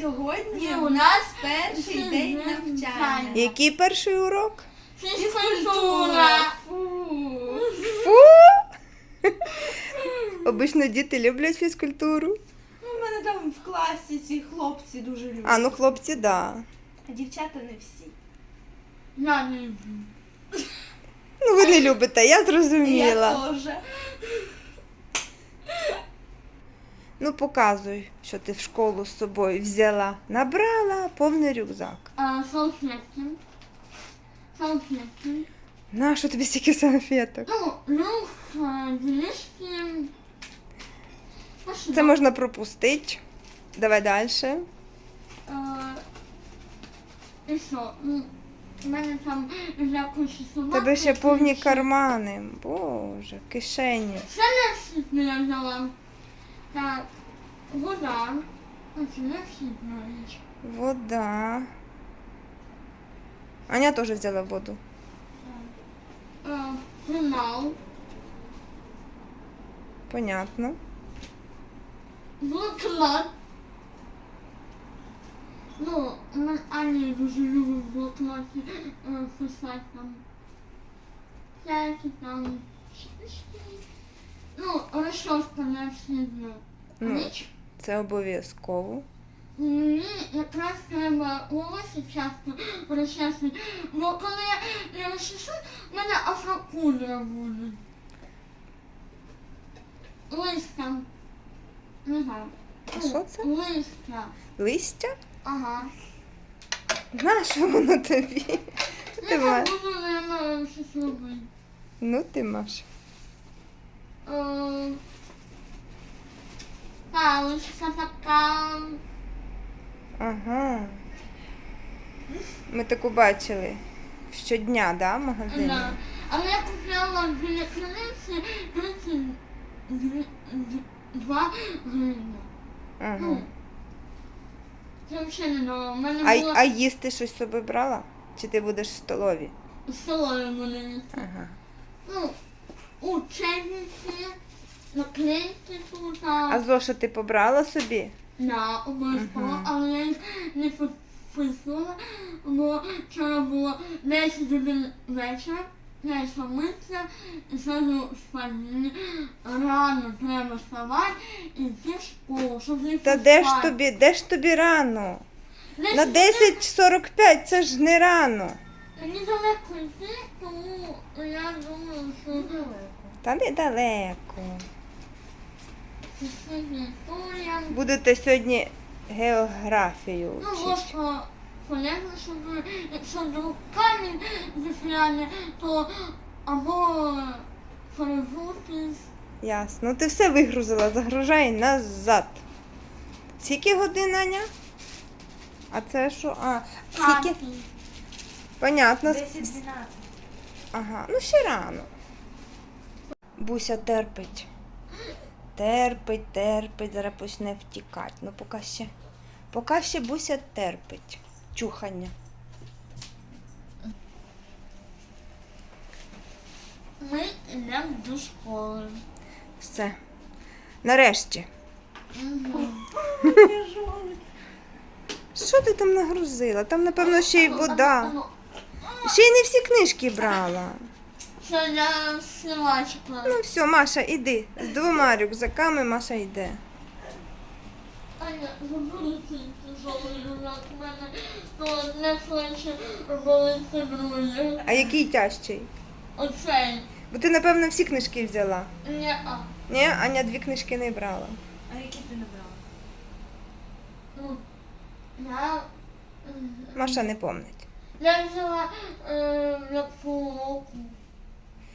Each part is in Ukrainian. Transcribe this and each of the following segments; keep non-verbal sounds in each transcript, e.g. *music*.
Сьогодні у нас перший день навчання. Який перший урок? Фізкультура. Фу. Фу! *laughs* Обично діти люблять фізкультуру. Ну, у мене там в класі ці хлопці дуже люблять. А ну хлопці, да. А дівчата не всі. Я не люблю. Ну ви не любите, я Я зрозуміла. теж. Ну показуй, що ти в школу з собою взяла. Набрала повний рюкзак. А, салфетки. Салфетки. На що тобі стільки салфеток? Ну, ну. Це можна пропустити. Давай далі. І що? Ну, У мене там якось собаки. Тебе ще повні кармани. Боже, кишені. Ще не я взяла. Так, вода. Оце не всі знають. Вода. Аня теж взяла воду. А, Журнал. Понятно. Блокнот. Ну, ми Ані дуже любить в блокноті е, писати там. Всякі там. штучки. Ну, розчоска не всі знають. Ну, Ніч. Це обов'язково. Мені якраз треба волосся часто розчесати, бо коли я розчешу, в мене афрокудра буде. Листя. Не знаю. А що це? Листя. Листя? Ага. На що воно тобі? Ти Я ма- так буду, маю щось робити. Ну ти Маш. Е, Паличка така. Ага. Ми таку бачили щодня, да, в магазині? Да. Але я купляла біля криниці 32 гривні. Ага. Ну, це взагалі не. У мене А, було а їсти щось з собою брала? Чи ти будеш в столові? солою мене. Ага. Ну, учебниці, наклейки тут. А зошити побрала собі? На обов'язково, Мгм. але я їх не підписувала, бо вчора було 10 годин вечора, я йшла митися і зразу спати. Мені рано треба вставати і йти в школу, щоб не Та де ж поспати. тобі, де ж тобі рано? Десь На 10.45 це ж не рано. Мені далеко йти, тому я думаю, що Та недалеко. Будете сьогодні географію Ну, вчити. ложка полезно, щоб якщо вдруг камінь застряне, то або перезутись. Ясно. Ну ти все вигрузила, загружай назад. Скільки годин, Аня? А це що? А, скільки? Понятно. 10-12. Ага, ну ще рано. Буся терпить. Терпить, терпить, зараз почне втікати. Ну поки ще. Поки ще Буся терпить. Чухання. Ми йдемо до школи. Все. Нарешті. Що ти там нагрузила? Там, напевно, ще й вода. Ще й не всі книжки брала. Це я силачка. Ну все, Маша, іди. З двома рюкзаками Маша йде. Аня, забуду цей тяжелий рюкзак. У мене то одне плече болить друге. А який тяжчий? Оцей. Бо ти, напевно, всі книжки взяла. Не-а. Ні, Аня дві книжки не брала. А які ти набрала? Ну, я... Маша не помнить. Я взяла е, як полуроку.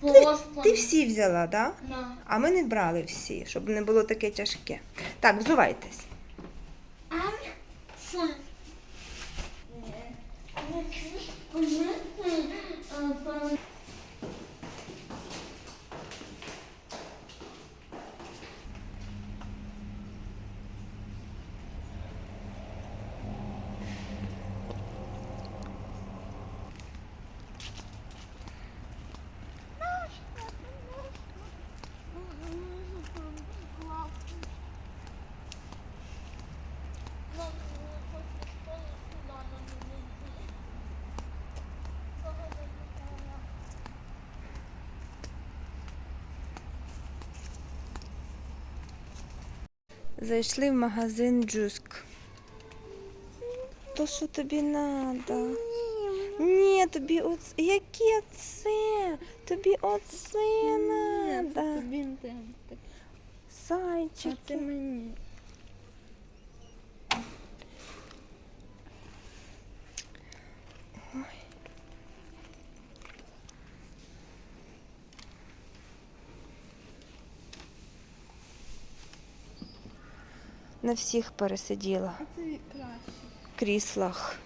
Ти, ти всі взяла, так? Да? А ми не брали всі, щоб не було таке тяжке. Так, взувайтесь. Зайшли в магазин Джуск. То що тобі надо? Ні, тобі оце. Яке це? Тобі оце треба. Тобі не так. Зайчик. А це мені. На всіх пересиділа в кріслах.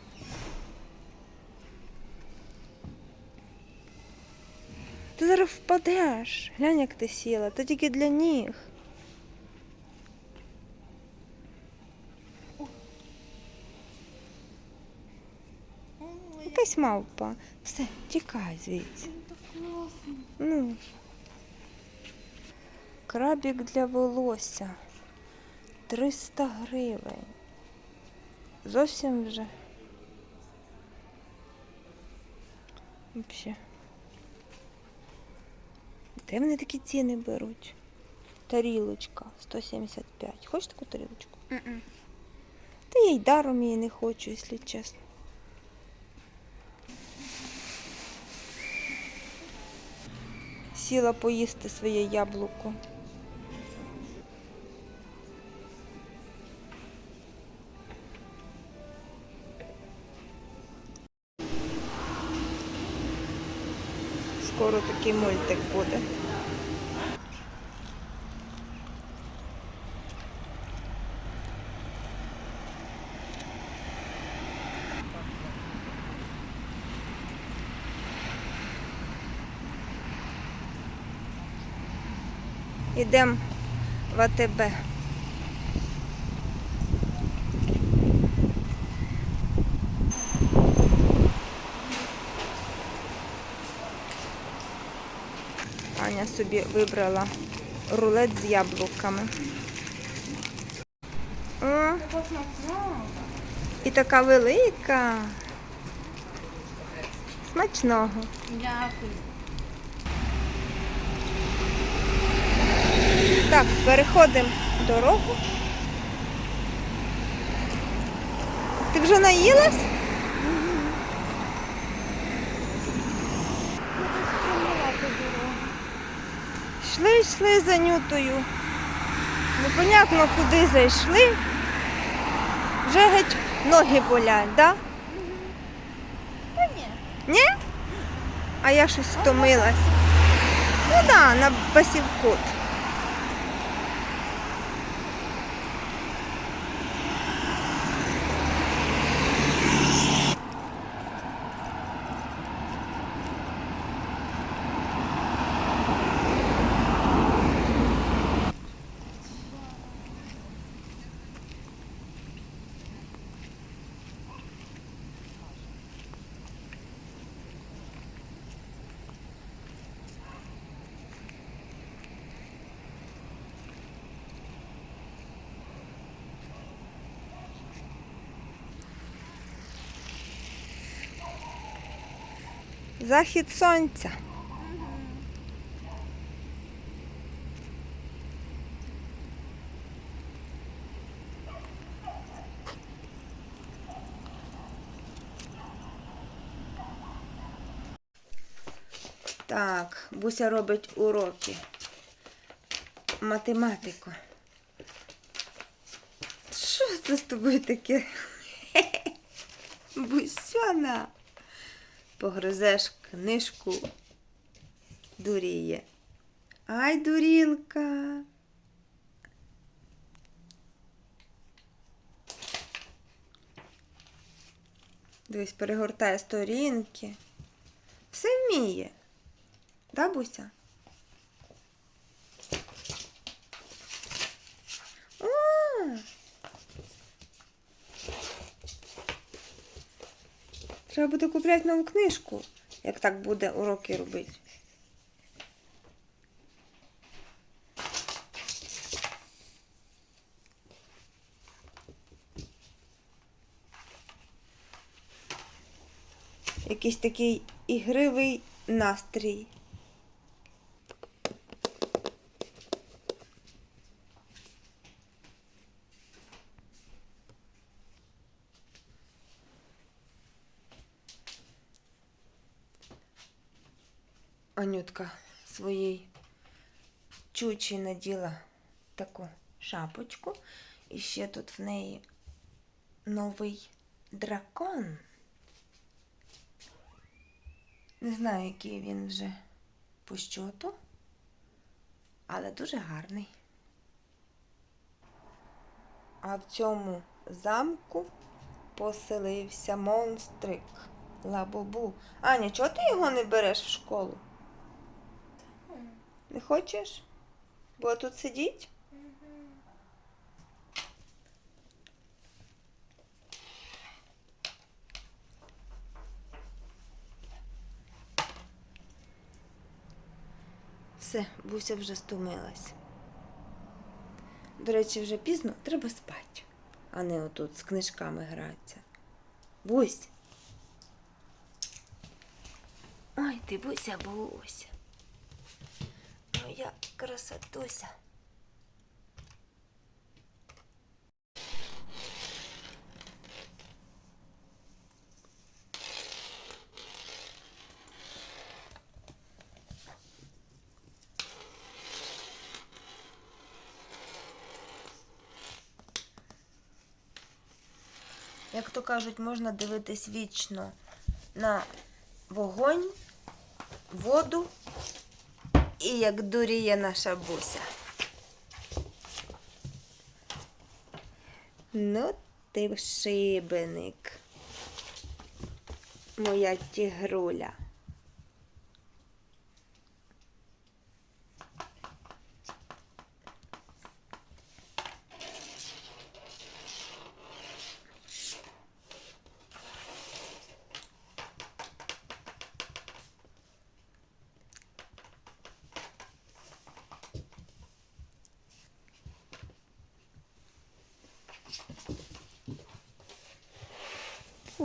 Ти зараз впадеш. Глянь, як ти сіла. То тільки для ніг. Якась мавпа. Все, тікай звідси. Ну. Крабік для волосся. 300 гривень. Зовсім вже. Взагалі. Де вони такі ціни беруть? Тарілочка 175. Хочеш таку тарілочку? Та я й даром її не хочу, якщо чесно. Сіла поїсти своє яблуко. Скоро такий мультик буде. Ідемо в АТБ. Аня собі вибрала рулет з яблуками. О, і така велика. Смачного. Дякую. Так, переходимо дорогу. Ти вже наїлась? Йшли, йшли за нютою. Непонятно, куди зайшли. Вже геть ноги болять, да? Та ні. Ні? А я щось втомилась. Ну так, да, на басівкут. Захід сонця. Так, Буся робить уроки. Математику. Що це з тобою таке? *laughs* Бусяна. Погризеш книжку. Дуріє. Ай, дурілка. Дивись, перегортає сторінки. Все вміє. Да, Буся? О! Треба буде купляти нову книжку, як так буде уроки робити. Якийсь такий ігривий настрій. Анютка своїй чучі наділа таку шапочку. І ще тут в неї новий дракон. Не знаю, який він вже по щоту, але дуже гарний. А в цьому замку поселився монстрик Лабобу. Аня, чого ти його не береш в школу? Не хочеш? Бо тут сидіть? Все, Буся вже стомилась. До речі, вже пізно, треба спати, а не отут з книжками гратися. Бусь. Ой, ти Буся, Буся. Красотуся. Як то кажуть, можна дивитись вічно на вогонь, воду і як дуріє наша буся. Ну, ти шибеник, моя тігруля.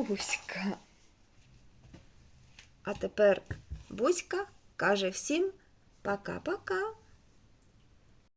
Буська. А тепер Буська каже всім пока-пока.